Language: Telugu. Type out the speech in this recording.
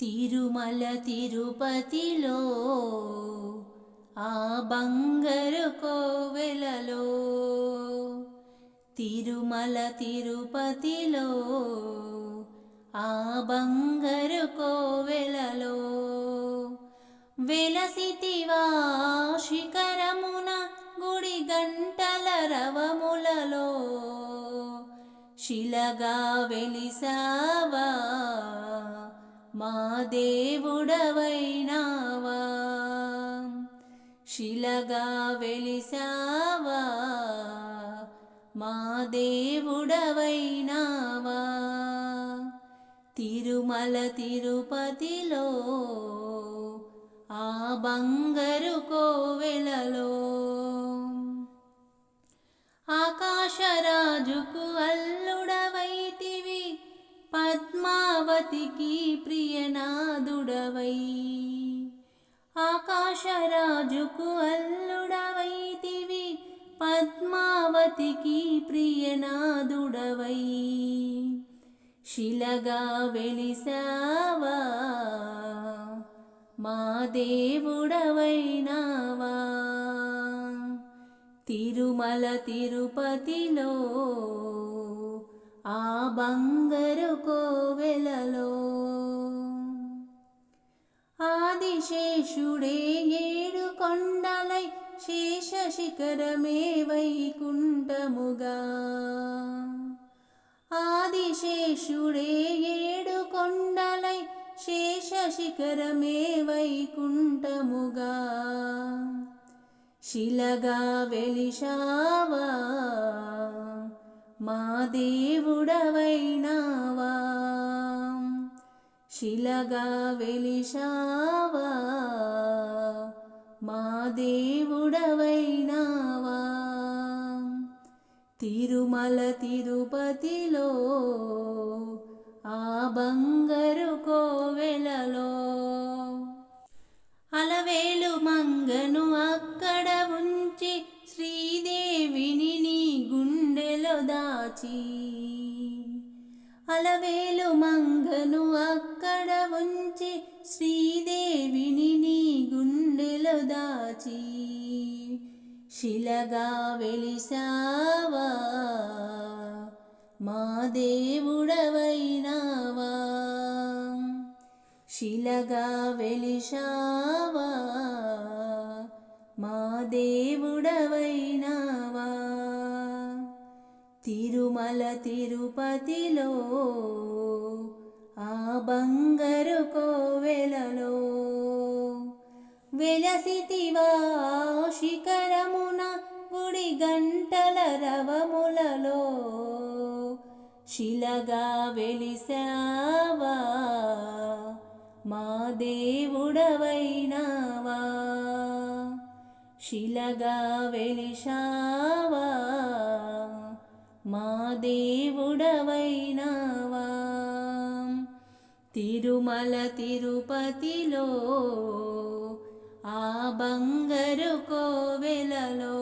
తిరుమల తిరుపతిలో ఆ బంగారు కోవెలలో. తిరుమల తిరుపతిలో ఆ బంగారు కోవెలలో. వెలసితివా శిఖరమున గుడి గంటల రవములలో. శిలగా వెలిసావా మా దేవుడవైనావా? శిలగా వెలిసావా? మా దేవుడవైనావా? తిరుమల తిరుపతిలో ఆ బంగరు కోవెల పద్మావతికి ప్రియనాదుడవై. ఆకాశరాజుకు అల్లుడవైతివి పద్మావతికి ప్రియనాదుడవై. శిలగా వెలిసావా? మా దేవుడవైనావా? తిరుమల తిరుపతిలో బంగరు కోవెలలో. ఆదిశేషుడే ఏడు కొండలై శేష శిఖరమే వైకుంఠముగా. ఆదిశేషుడే ఏడు కొండలై శేష శిఖరమే వైకుంఠముగా. శిలగా వెలిశావా మా దేవుడవైనావా? శిలగా వెలిశావా? మా దేవుడవైనావా? తిరుమల తిరుపతిలో ఆ బంగరు కోవెలలో దాచి అలవేలు మంగను అక్కడ ఉంచి శ్రీదేవిని నీ గుండెలో దాచి శిలగా వెలిసావా మా దేవుడవైనావా? శిలగా వెలిశావా? మా దేవుడవైనావా? తిరుమల తిరుపతిలో ఆ బంగారు కోవెలలో వెలసితివా శిఖరమున గుడి గంటల రవములలో. శిలగా వెలిసావా? మా దేవుడవైనావా? శిలగా వెలిశావా మా దేవుడవైనావా? తిరుమల తిరుపతిలో ఆ బంగారు కోవెలలో